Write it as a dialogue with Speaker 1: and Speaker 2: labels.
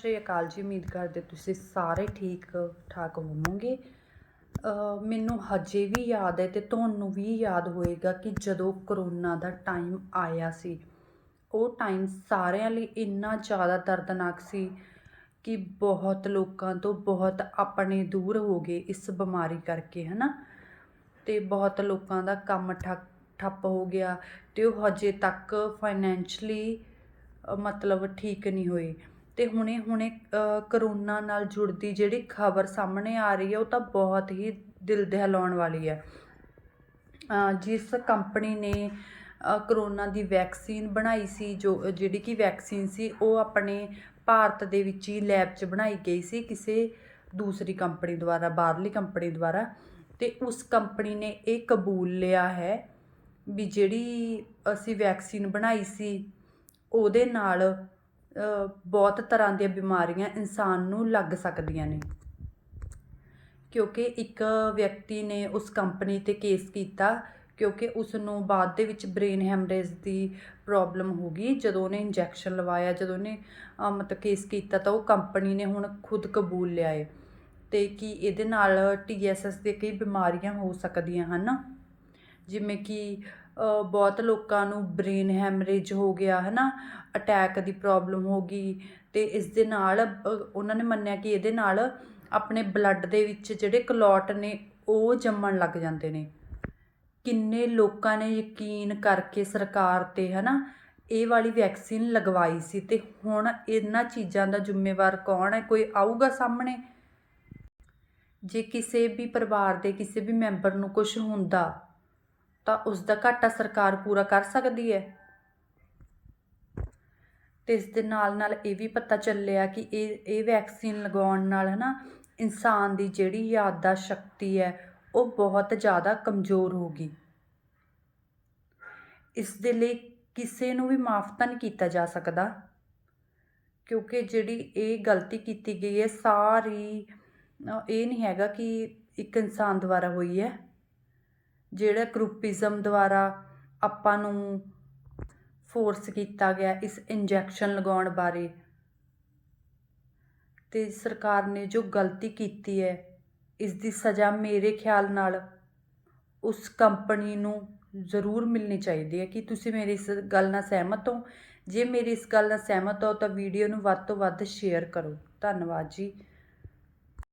Speaker 1: ਸ਼੍ਰੀ ਅਕਾਲ ਜੀ, ਉਮੀਦ ਕਰਦੇ ਤੁਸੀਂ ਸਾਰੇ ਠੀਕ, ਠਾਕ ਹੋਵੋਗੇ। ਮੈਨੂੰ ਹਜੇ ਵੀ ਯਾਦ ਹੈ ਤੇ ਤੁਹਾਨੂੰ ਵੀ ਯਾਦ ਹੋਏਗਾ ਕਿ ਜਦੋਂ ਕਰੋਨਾ ਦਾ ਟਾਈਮ ਆਇਆ ਸੀ, ਉਹ ਟਾਈਮ ਸਾਰਿਆਂ ਲਈ ਇੰਨਾ ਜ਼ਿਆਦਾ ਦਰਦਨਾਕ ਸੀ ਕਿ ਬਹੁਤ ਲੋਕਾਂ ਤੋਂ ਬਹੁਤ ਆਪਣੇ ਦੂਰ ਹੋ ਗਏ ਇਸ ਬਿਮਾਰੀ ਕਰਕੇ, ਹਨਾ? ਤੇ ਬਹੁਤ ਲੋਕਾਂ ਦਾ ਕੰਮ ਠੱਪ ਠੱਪ ਹੋ ਗਿਆ ਤੇ ਉਹ ਹਜੇ ਤੱਕ ਫਾਈਨੈਂਸ਼ਲੀ ਮਤਲਬ ਠੀਕ ਨਹੀਂ ਹੋਏ। ਅਤੇ ਹੁਣੇ ਹੁਣੇ ਕਰੋਨਾ ਨਾਲ ਜੁੜਦੀ ਜਿਹੜੀ ਖਬਰ ਸਾਹਮਣੇ ਆ ਰਹੀ ਹੈ, ਉਹ ਤਾਂ ਬਹੁਤ ਹੀ ਦਿਲ ਦਹਿਲਾਉਣ ਵਾਲੀ ਹੈ। ਜਿਸ ਕੰਪਨੀ ਨੇ ਕਰੋਨਾ ਦੀ ਵੈਕਸੀਨ ਬਣਾਈ ਸੀ, ਜੋ, ਜਿਹੜੀ ਕਿ ਵੈਕਸੀਨ ਸੀ, ਉਹ ਆਪਣੇ ਭਾਰਤ ਦੇ ਵਿੱਚ ਹੀ ਲੈਬ 'ਚ ਬਣਾਈ ਗਈ ਸੀ, ਕਿਸੇ ਦੂਸਰੀ ਕੰਪਨੀ ਦੁਆਰਾ, ਬਾਹਰਲੀ ਕੰਪਨੀ ਦੁਆਰਾ। ਤੇ ਉਸ ਕੰਪਨੀ ਨੇ ਇਹ ਕਬੂਲ ਲਿਆ ਹੈ ਵੀ ਜਿਹੜੀ ਅਸੀਂ ਵੈਕਸੀਨ ਬਣਾਈ ਸੀ, ਉਹਦੇ ਨਾਲ ਬਹੁਤ ਤਰ੍ਹਾਂ ਦੀਆਂ ਬਿਮਾਰੀਆਂ ਇਨਸਾਨ ਨੂੰ ਲੱਗ ਸਕਦੀਆਂ ਨੇ। ਕਿਉਂਕਿ ਇੱਕ ਵਿਅਕਤੀ ਨੇ ਉਸ ਕੰਪਨੀ ਤੇ ਕੇਸ ਕੀਤਾ, ਕਿਉਂਕਿ ਉਸ ਨੂੰ ਬਾਅਦ ਦੇ ਵਿੱਚ ਬ੍ਰੇਨ ਹੈਮਰੇਜ ਦੀ ਪ੍ਰੋਬਲਮ ਹੋ ਗਈ। ਜਦੋਂ ਉਹਨੇ ਇੰਜੈਕਸ਼ਨ ਲਵਾਇਆ, ਜਦੋਂ ਉਹਨੇ ਮਤਲਬ ਕੇਸ ਕੀਤਾ, ਤਾਂ ਉਹ ਕੰਪਨੀ ਨੇ ਹੁਣ ਖੁਦ ਕਬੂਲ ਲਿਆ ਏ। ਤੇ ਕਿ ਇਹਦੇ ਨਾਲ ਟੀਐਸਐਸ ਦੇ ਕਈ ਬਿਮਾਰੀਆਂ ਹੋ ਸਕਦੀਆਂ ਹਨ? ਜਿਵੇਂ ਕਿ ਬਹੁਤ ਲੋਕਾਂ ਨੂੰ ਬ੍ਰੇਨ ਹੈਮਰੇਜ ਹੋ ਗਿਆ ਹੈ ਨਾ ਅਟੈਕ ਦੀ ਪ੍ਰੋਬਲਮ ਹੋ ਗਈ ਅਤੇ ਇਸ ਦੇ ਨਾਲ ਉਹਨਾਂ ਨੇ ਮੰਨਿਆ ਕਿ ਇਹਦੇ ਨਾਲ ਆਪਣੇ ਬਲੱਡ ਦੇ ਵਿੱਚ ਜਿਹੜੇ ਕਲੌਟ ਨੇ, ਉਹ ਜੰਮਣ ਲੱਗ ਜਾਂਦੇ ਨੇ। ਕਿੰਨੇ ਲੋਕਾਂ ਨੇ ਯਕੀਨ ਕਰਕੇ ਸਰਕਾਰ ਤੇ ਹੈ ਨਾ ਇਹ ਵਾਲੀ ਵੈਕਸੀਨ ਲਗਵਾਈ ਸੀ ਤੇ ਹੁਣ ਇਹਨਾਂ ਚੀਜ਼ਾਂ ਦਾ ਜ਼ਿੰਮੇਵਾਰ ਕੌਣ ਹੈ? ਕੋਈ ਆਊਗਾ ਸਾਹਮਣੇ? ਜੇ ਕਿਸੇ ਵੀ ਪਰਿਵਾਰ ਦੇ ਕਿਸੇ ਵੀ ਮੈਂਬਰ ਨੂੰ ਕੁਝ ਹੁੰਦਾ ਤਾਂ ਉਸ ਦਾ ਘਾਟਾ ਸਰਕਾਰ ਪੂਰਾ ਕਰ ਸਕਦੀ ਹੈ। ਤੇ ਇਸ ਦੇ ਨਾਲ ਨਾਲ ਇਹ ਵੀ ਪਤਾ ਚੱਲਿਆ ਕਿ ਇਹ ਇਹ ਵੈਕਸੀਨ ਲਗਾਉਣ ਨਾਲ ਹਨਾ ਇਨਸਾਨ ਦੀ ਜਿਹੜੀ ਯਾਦਦਾਸ਼ਤ ਸ਼ਕਤੀ ਹੈ, ਉਹ ਬਹੁਤ ਜ਼ਿਆਦਾ ਕਮਜ਼ੋਰ ਹੋ ਗਈ। ਇਸ ਦੇ ਲਈ ਕਿਸੇ ਨੂੰ ਵੀ ਮਾਫ ਤਾਂ ਨਹੀਂ ਕੀਤਾ ਜਾ ਸਕਦਾ, ਕਿਉਂਕਿ ਜਿਹੜੀ ਇਹ ਗਲਤੀ ਕੀਤੀ ਗਈ ਹੈ, ਸਾਰੀ ਇਹ ਨਹੀਂ ਹੈਗਾ ਕਿ ਇੱਕ ਇਨਸਾਨ ਦੁਆਰਾ ਹੋਈ ਹੈ। ਜਿਹੜਾ ਗਰੁੱਪਿਜ਼ਮ ਦੁਆਰਾ ਆਪਾਂ ਨੂੰ ਫੋਰਸ ਕੀਤਾ ਗਿਆ ਇਸ ਇੰਜੈਕਸ਼ਨ ਲਗਾਉਣ ਬਾਰੇ। ਅਤੇ ਸਰਕਾਰ ਨੇ ਜੋ ਗਲਤੀ ਕੀਤੀ ਹੈ ਇਸ ਦੀ ਸਜ਼ਾ ਮੇਰੇ ਖਿਆਲ ਨਾਲ ਉਸ ਕੰਪਨੀ ਨੂੰ ਜ਼ਰੂਰ ਮਿਲਣੀ ਚਾਹੀਦੀ ਹੈ। ਕਿ ਤੁਸੀਂ ਮੇਰੀ ਇਸ ਗੱਲ ਨਾਲ ਸਹਿਮਤ ਹੋ? ਜੇ ਮੇਰੀ ਇਸ ਗੱਲ ਨਾਲ ਸਹਿਮਤ ਹੋ, ਤਾਂ ਵੀਡੀਓ ਨੂੰ ਵੱਧ ਤੋਂ ਵੱਧ ਸ਼ੇਅਰ ਕਰੋ। ਧੰਨਵਾਦ ਜੀ।